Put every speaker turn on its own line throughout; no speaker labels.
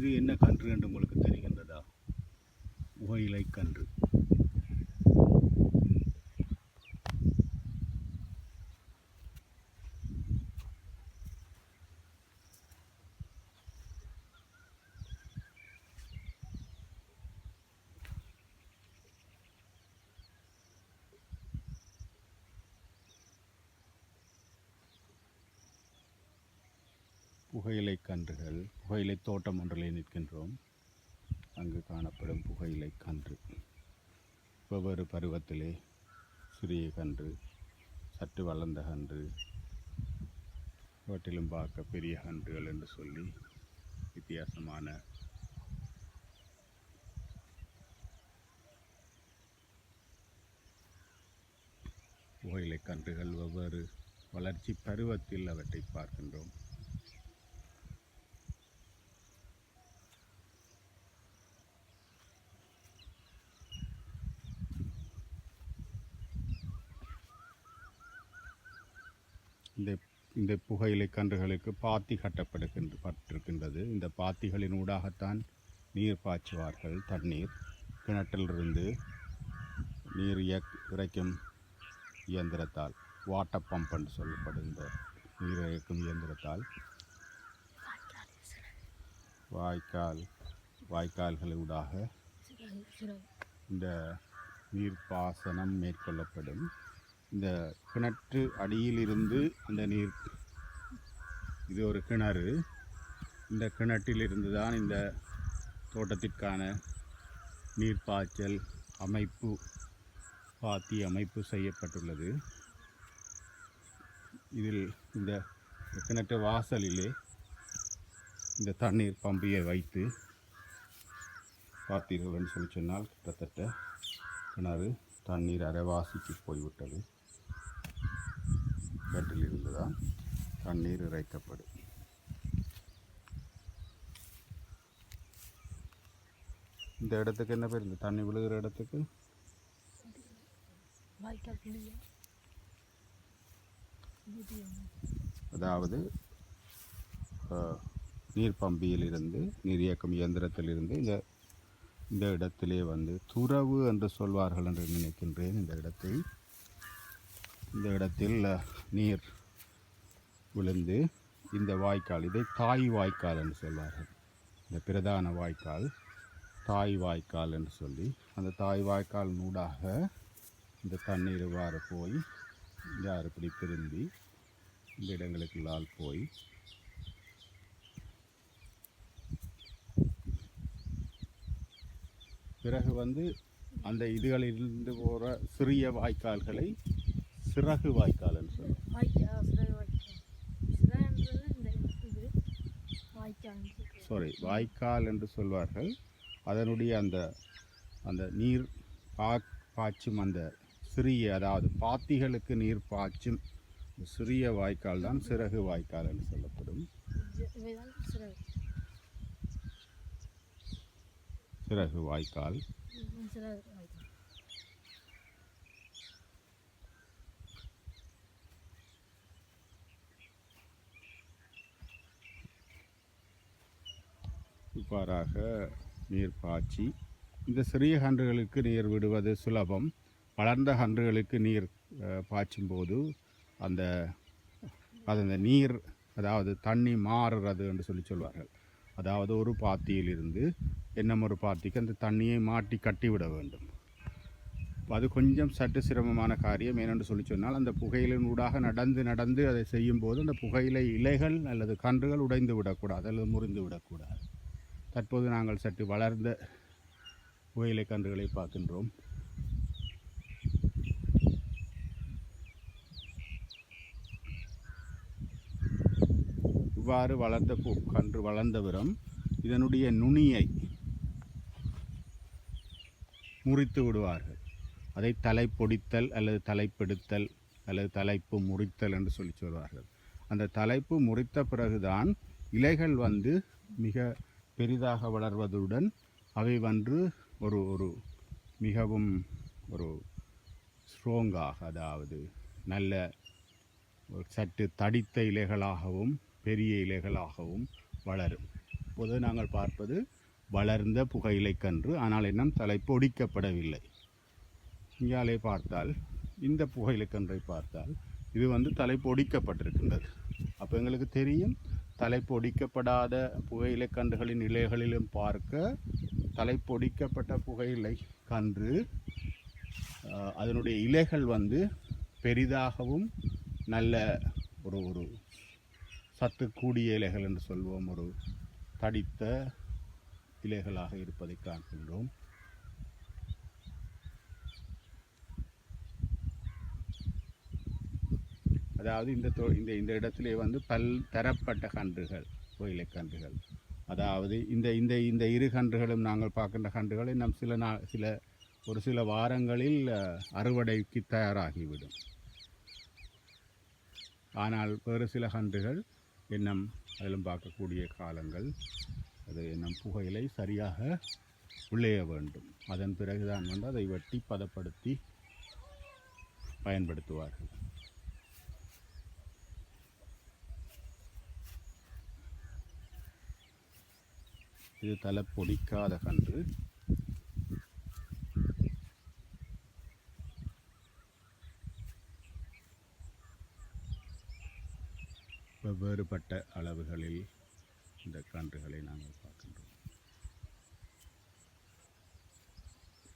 இது என்ன கன்று என்று உங்களுக்கு தெரிகின்றதா? புகையிலை கன்று. புகையிலை கன்றுகள் புகையிலை தோட்டம் ஒன்றிலே நிற்கின்றோம். அங்கு காணப்படும் புகையிலை கன்று. வெவ்வேறு பருவத்திலே சிறிய கன்று சற்று வளர்ந்த கன்று இவற்றிலும் பார்க்க பெரிய கன்றுகள் என்று சொல்லி வித்தியாசமான புகையிலை கன்றுகள் வெவ்வேறு வளர்ச்சி பருவத்தில் அவற்றை பார்க்கின்றோம். இந்த இந்த புகையிலை கன்றுகளுக்கு பாத்தி கட்டப்படுகின்ற பட்டிருக்கின்றது. இந்த பாத்திகளின் ஊடாகத்தான் நீர் பாய்ச்சுவார்கள். தண்ணீர் கிணற்றிலிருந்து நீர் இயக் இறைக்கும் இயந்திரத்தால் வாட்டர் பம்ப் என்று சொல்லப்படும் இந்த நீர் இறைக்கும் இயந்திரத்தால் வாய்க்கால் வாய்க்கால்களூடாக இந்த நீர்ப்பாசனம் மேற்கொள்ளப்படும். இந்த கிணற்று அடியிலிருந்து அந்த நீர் இது ஒரு கிணறு. இந்த கிணற்றிலிருந்து தான் இந்த தோட்டத்திற்கான நீர்ப்பாய்ச்சல் அமைப்பு பாத்தி அமைப்பு செய்யப்பட்டுள்ளது. இதில் இந்த கிணற்று வாசலிலே இந்த தண்ணீர் பம்பியை வைத்து பார்த்தீர்கள் என்று சொல்லி சொன்னால் கிட்டத்தட்ட கிணறு தண்ணீர் அரைவாசிக்கு போய்விட்டது. கிணற்றில் இருந்து தான் தண்ணீர் இறைக்கப்படும் இந்த இடத்துக்கு என்ன பேர்? இந்த தண்ணி விழுகிற இடத்துக்கு? அதாவது நீர் பம்பியிலிருந்து நீர் இயக்கும் இயந்திரத்திலிருந்து இந்த இந்த இடத்திலே வந்து துறவு என்று சொல்வார்கள் என்று நினைக்கின்றேன். இந்த இடத்தை இந்த இடத்தில் நீர் விழுந்து இந்த வாய்க்கால் இதை தாய் வாய்க்கால் என்று சொல்வார்கள். இந்த பிரதான வாய்க்கால் தாய் வாய்க்கால் என்று சொல்லி அந்த தாய் வாய்க்கால் நூடாக இந்த தண்ணீர் இவ்வாறு போய் யார் இப்படி திரும்பி இந்த இடங்களுக்குள்ளால் போய் பிறகு வந்து அந்த இதுகளிலிருந்து போகிற சிறிய வாய்க்கால்களை சிறகு வாய்க்கால்.
வாய்க்கால்
சாரி வாய்க்கால் என்று சொல்வார்கள். அதனுடைய அந்த அந்த நீர் பா பாய்ச்சும் அந்த சிறிய அதாவது பாத்திகளுக்கு நீர் பாய்ச்சும் சிறிய வாய்க்கால் தான் சிறகு வாய்க்கால் என்று சொல்லப்படும். சிறகு. வாய்க்கால். இவ்வாறாக நீர் பாய்ச்சி இந்த சிறிய கன்றுகளுக்கு நீர் விடுவது சுலபம். வளர்ந்த கன்றுகளுக்கு நீர் பாய்ச்சும் போது அந்த அது அந்த நீர் அதாவது தண்ணி மாறுறது என்று சொல்லி சொல்வார்கள். அதாவது ஒரு பாத்தியிலிருந்து இன்னும் ஒரு பாத்திக்கு அந்த தண்ணியை மாட்டி கட்டிவிட வேண்டும். அது கொஞ்சம் சற்று சிரமமான காரியம். ஏனென்று சொல்லி சொன்னால் அந்த புகையிலின் ஊடாக நடந்து நடந்து அதை செய்யும்போது அந்த புகையிலை இலைகள் அல்லது கன்றுகள் உடைந்து விடக்கூடாது அல்லது முறிந்து விடக்கூடாது. தற்போது நாங்கள் சற்று வளர்ந்த புகையிலை கன்றுகளை பார்க்கின்றோம். இவ்வாறு வளர்ந்த பூ கன்று வளர்ந்தவரும் இதனுடைய நுனியை முறித்து விடுவார்கள். அதை தலைப்பொடித்தல் அல்லது தலைப்பெடுத்தல் அல்லது தலைப்பு முறித்தல் என்று சொல்லி சொல்வார்கள். அந்த தலைப்பு முறித்த பிறகுதான் இலைகள் வந்து மிக பெரிதாக வளர்வதுடன் அவை வந்து ஒரு ஒரு மிகவும் ஒரு ஸ்ட்ராங்காக அதாவது நல்ல ஒரு சற்று தடித்த இலைகளாகவும் பெரிய இலைகளாகவும் வளரும். இப்போது நாங்கள் பார்ப்பது வளர்ந்த புகையிலைக்கன்று ஆனால் இன்னும் தலைப்பொடிக்கப்படவில்லை இங்காலே பார்த்தால் இந்த புகையிலை கன்றை பார்த்தால் இது வந்து தலைப்பொடிக்கப்பட்டிருக்கின்றது அப்போ எங்களுக்கு தெரியும் தலைப்பொடிக்கப்படாத புகையிலை கன்றுகளின் இலைகளிலும் பார்க்க தலைப்பொடிக்கப்பட்ட புகையிலை கன்று அதனுடைய இலைகள் வந்து பெரிதாகவும் நல்ல ஒரு ஒரு சத்து கூடிய இலைகள் என்று சொல்வோம். ஒரு தடித்த இலைகளாக இருப்பதை காண்கின்றோம். அதாவது இந்த தொ- இந்த இந்த இடத்திலே வந்து பல் தரப்பட்ட கன்றுகள் கோயிலை கன்றுகள். அதாவது இந்த இந்த இந்த இரு கன்றுகளும் நாங்கள் பார்க்கின்ற கன்றுகளை நம் சில நா சில ஒரு சில வாரங்களில் அறுவடைக்கு தயாராகிவிடும். ஆனால் வேறு சில கன்றுகள் இன்னும் அதிலும் பார்க்கக்கூடிய காலங்கள் அது இன்னும் புகையிலை சரியாக உள்ளேய வேண்டும். அதன் பிறகுதான் வந்து அதை வெட்டி பதப்படுத்தி பயன்படுத்துவார்கள். இது தலை பொடிக்காத கன்று. வெவ்வேறுபட்ட அளவுகளில் இந்த கன்றுகளை நாங்கள் பார்க்கின்றோம்.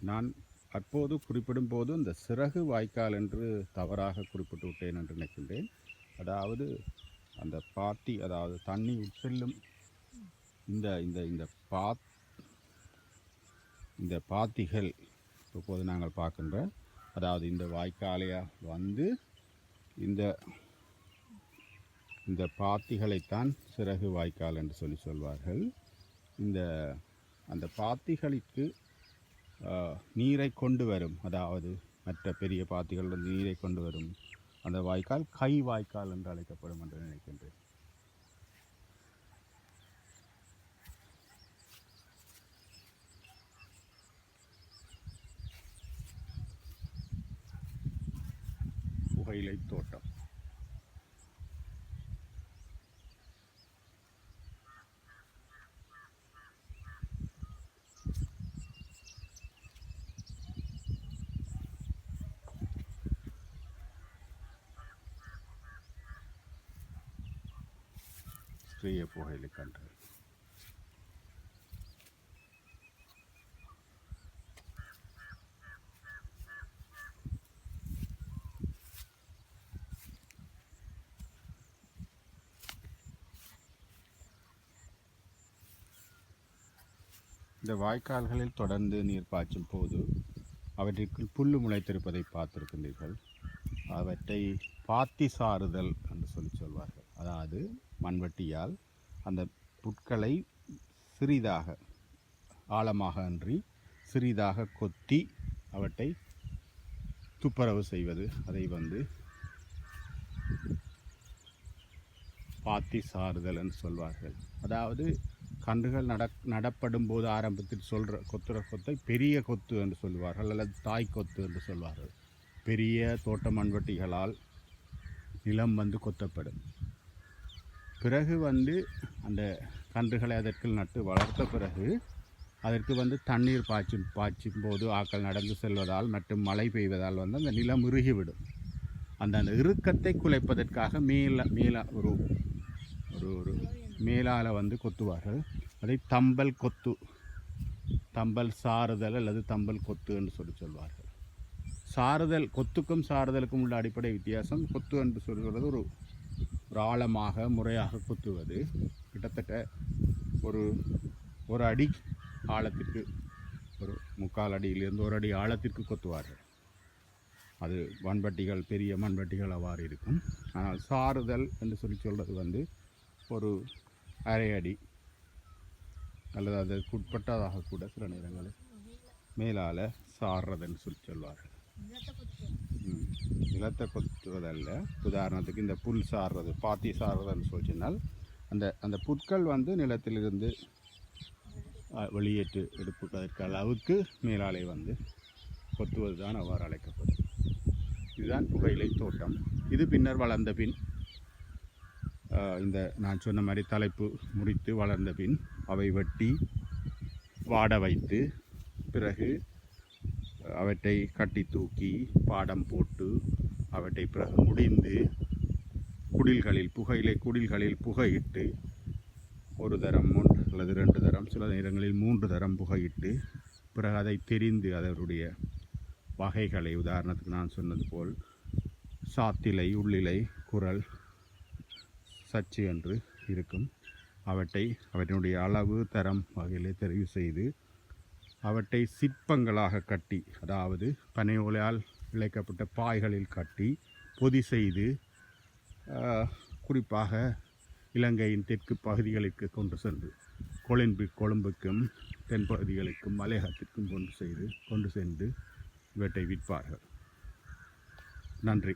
நான் அப்போது குறிப்பிடும் போது இந்த சிறகு வாய்க்கால் என்று தவறாக குறிப்பிட்டு விட்டேன் என்று நினைக்கின்றேன். அதாவது அந்த பாத்தி அதாவது தண்ணி உட்செல்லும் இந்த இந்த இந்த பாத் இந்த பாத்திகள் இப்போது நாங்கள் பார்க்கின்ற அதாவது இந்த வாய்க்காலையாக வந்து இந்த இந்த பாத்திகளைத்தான் சிறகு வாய்க்கால் என்று சொல்லி சொல்வார்கள். இந்த அந்த பாத்திகளுக்கு நீரை கொண்டு வரும். அதாவது மற்ற பெரிய பாத்திகள் நீரை கொண்டு வரும். அந்த வாய்க்கால் கை வாய்க்கால் என்று அழைக்கப்படும் என்று நினைக்கின்றேன் புகையிலை தோட்டம் ஸ்ரீய புகையிலை கன்று இந்த வாய்க்கால்களில் தொடர்ந்து நீர் பாய்ச்சும் போது அவற்றிற்குள் புல்லு முளைத்திருப்பதை பார்த்திருக்கின்றீர்கள். அவற்றை பாத்தி சாறுதல் என்று சொல்லி சொல்வார்கள். அதாவது மண்வெட்டியால் அந்த புட்களை சிறிதாக ஆழமாக அன்றி சிறிதாக கொத்தி அவற்றை துப்புரவு செய்வது. அதை வந்து பாத்தி சாறுதல் என்று சொல்வார்கள். அதாவது கன்றுகள் நட நடப்படும் போது ஆரம்பத்தில் சொல்கிற கொத்துற கொத்தை பெரிய கொத்து என்று சொல்வார்கள் அல்லது தாய் கொத்து என்று சொல்வார்கள். பெரிய தோட்ட மண்வெட்டிகளால் நிலம் வந்து கொத்தப்படும். பிறகு வந்து அந்த கன்றுகளை அதற்குள் நட்டு வளர்த்த பிறகு அதற்கு வந்து தண்ணீர் பாய்ச்சும் பாய்ச்சும் போது ஆக்கள் நடந்து செல்வதால் மற்றும் மழை பெய்வதால் வந்து அந்த நிலம் இறுகிவிடும் அந்த அந்த இறுக்கத்தை குலைப்பதற்காக மேல மேல ஒரு ஒரு ஒரு மேலால் வந்து கொத்துவார்கள். அதை தம்பல் கொத்து தம்பல் சாறுதல் அல்லது தம்பல் கொத்து என்று சொல்லி சொல்வார்கள். சாறுதல் கொத்துக்கும் சாறுதலுக்கும் உள்ள அடிப்படை வித்தியாசம் கொத்து என்று சொல்கிறது ஒரு ஒரு ஆழமாக முறையாக குத்துவது. கிட்டத்தட்ட ஒரு ஒரு அடி ஆழத்திற்கு ஒரு முக்கால் அடியிலிருந்து ஒரு அடி ஆழத்திற்கு கொத்துவார்கள். அது மண்பட்டிகள் பெரிய மண்பட்டிகள் அவ்வாறு இருக்கும். ஆனால் சாறுதல் என்று சொல்லி சொல்கிறது வந்து ஒரு அரை அடி அல்லது அதற்கு உட்பட்டதாக கூட சில நேரங்களில் மேலால் சாறுறதுன்னு சொல்லி சொல்வார்கள்.
நிலத்தை
கொத்துவதல்ல. உதாரணத்துக்கு இந்த புல் சாறுறது பாத்தி சாறுறதுன்னு சொல்லினால் அந்த அந்த புற்கள் வந்து நிலத்திலிருந்து வெளியேற்று எடுப்பதற்கு அளவுக்கு மேலாலே வந்து கொத்துவது தான் அவ்வாறு அழைக்கப்படும். இதுதான் புகையிலை தோட்டம். இது பின்னர் வளர்ந்த பின் இந்த நான் சொன்ன மாதிரி தலைப்பு முறித்து வளர்ந்த பின் அவை வெட்டி வாட வைத்து பிறகு அவற்றை கட்டி தூக்கி பாடம் போட்டு அவற்றை பிறகு முடிந்து குடில்களில் புகையிலை குடில்களில் புகையிட்டு ஒரு தரம் மூன்று அல்லது ரெண்டு தரம் சில நேரங்களில் மூன்று தரம் புகையிட்டு பிறகு அதை தெரிந்து அதனுடைய வகைகளை உதாரணத்துக்கு நான் சொன்னது போல் சாத்திலை உள்ளிலை குரல் சச்சு என்று இருக்கும். அவற்றை அவற்றினுடைய அளவு தரம் வகையிலே தெரிவு செய்து அவற்றை சிற்பங்களாக கட்டி அதாவது பனை ஓலையால் இழைக்கப்பட்ட பாய்களில் கட்டி பொதி செய்து குறிப்பாக இலங்கையின் தெற்கு பகுதிகளுக்கு கொண்டு சென்று கொழும்பு கொழும்புக்கும் தென்பகுதிகளுக்கும் மலையகத்திற்கும் கொண்டு செய்து கொண்டு சென்று இவற்றை விற்பார்கள். நன்றி.